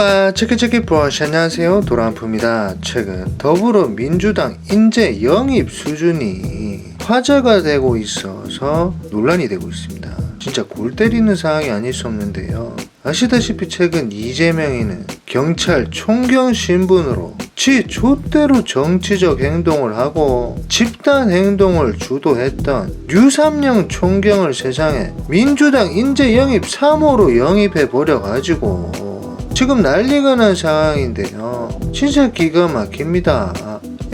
우와 체크체크 브러쉬 안녕하세요. 도란프입니다. 최근 더불어민주당 인재 영입 수준이 화제가 되고 있어서 논란이 되고 있습니다. 진짜 골 때리는 상황이 아닐 수 없는데요. 아시다시피 최근 이재명이는 경찰 총경 신분으로 지 좆대로 정치적 행동을 하고 집단 행동을 주도했던 유삼령 총경을 세상에 민주당 인재 영입 3호로 영입해 버려 가지고 지금 난리가 난 상황인데요. 진짜 기가 막힙니다.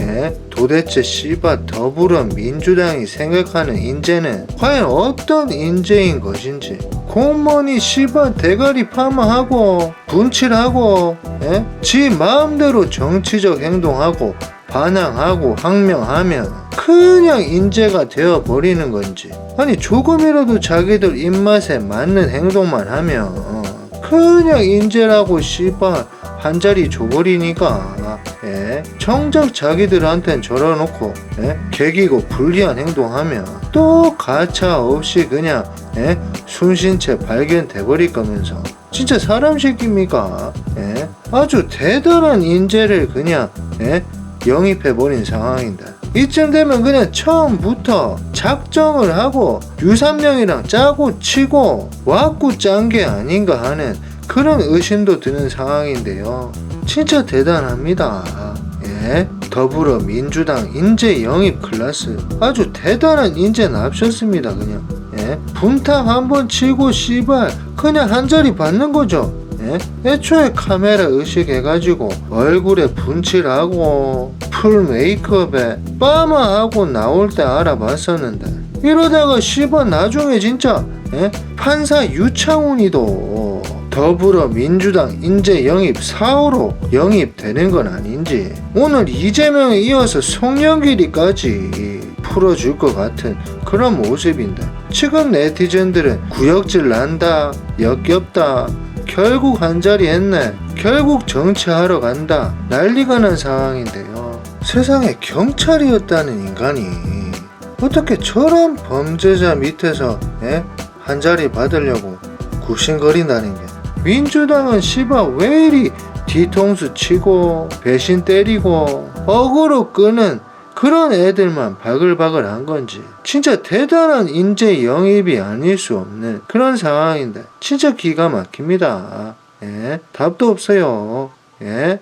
예? 도대체 씨바 더불어 민주당이 생각하는 인재는 과연 어떤 인재인 것인지 공무원이 씨바 대가리 파마하고 분칠하고 예? 지 마음대로 정치적 행동하고 반항하고 항명하면 그냥 인재가 되어 버리는 건지 아니 조금이라도 자기들 입맛에 맞는 행동만 하면 그냥 인재라고 씨발 한 자리 줘버리니까 예? 정작 자기들한텐 저러놓고 예? 개기고 불리한 행동하면 또 가차 없이 그냥 예? 순신체 발견돼버릴 거면서 진짜 사람 새끼입니까 예? 아주 대단한 인재를 그냥 예? 영입해버린 상황인데 이쯤 되면 그냥 처음부터 작정을 하고 유삼령이랑 짜고 치고 와꾸 짠 게 아닌가 하는 그런 의심도 드는 상황인데요. 진짜 대단합니다. 예, 더불어 민주당 인재 영입 클래스 아주 대단한 인재 납셨습니다. 그냥 예, 분탕 한번 치고 씨발 그냥 한 자리 받는 거죠. 예? 애초에 카메라 의식해가지고 얼굴에 분칠하고 풀 메이크업에 빠마하고 나올 때 알아봤었는데 이러다가 씨발 나중에 진짜 예? 판사 유창훈이도 더불어 민주당 인재 영입 4호로 영입되는 건 아닌지 오늘 이재명에 이어서 송영길이까지 풀어줄 것 같은 그런 모습인데 지금 네티즌들은 구역질 난다 역겹다 결국 한 자리 했네. 결국 정치하러 간다. 난리가 난 상황인데요. 세상에 경찰이었다는 인간이 어떻게 저런 범죄자 밑에서 예? 한 자리 받으려고 굽신거린다는 게. 민주당은 씨바 왜 이리 뒤통수 치고 배신 때리고 어그로 끄는 그런 애들만 바글바글 한 건지 진짜 대단한 인재 영입이 아닐 수 없는 그런 상황인데 진짜 기가 막힙니다. 예? 답도 없어요. 예?